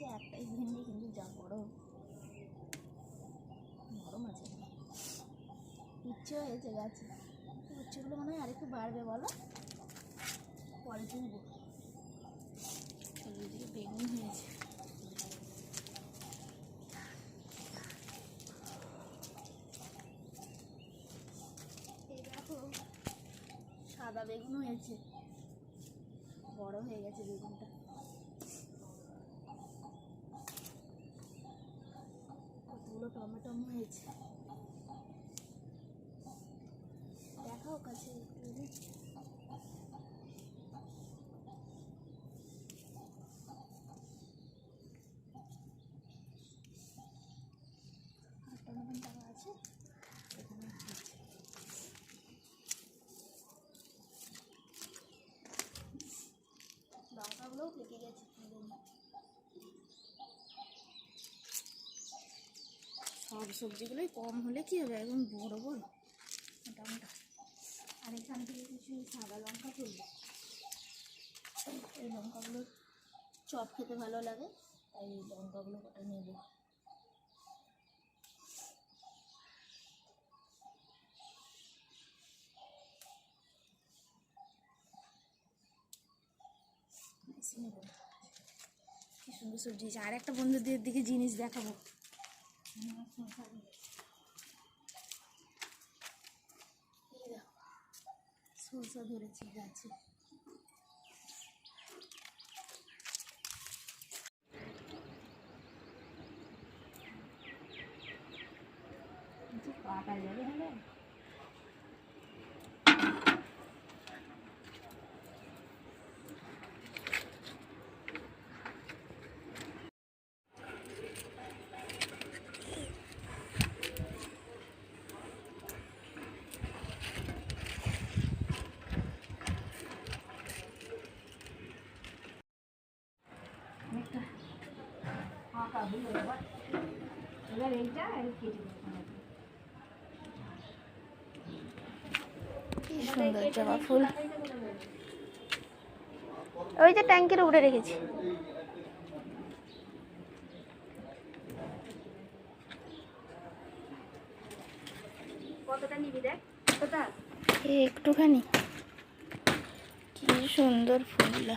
হয়েছে একটাই ভেন্ডি কিন্তু যা বড় নরম আছে। উচ্ছে হয়েছে গাছে। উচ্ছেগুলো মনে হয় আরেকটু বাড়বে, বলো? পরে তুলবো এদিকে বেগুন হয়েছে। সাদা বেগুন হয়েছে। বড় হয়ে গেছে বেগুনটা। কতগুলো টমেটো হয়েছে দেখাও কাছে আছে? এখানে লঙ্কাগুলোও পেকে গেছে কি জানি। সব সবজিগুলোই কম হলে কি হবে? একদম বড় বড়। মোটা মোটা আর এখান থেকে কিছু সাদা লঙ্কা তুলবো। এই লঙ্কাগুলো চপ খেতে ভালো লাগে, তাই লঙ্কাগুলো কটা নেব। কি সুন্দর সবজি আর একটা বন্ধুদের দিকে জিনিস দেখাবো। শসা ধরেছি গাছে কাটা যাবে হলে। সুন্দর জবা ফুল ওই যে ট্যাঙ্কের উপরে রেখেছি। একটুখানি। কি সুন্দর ফুলগুলা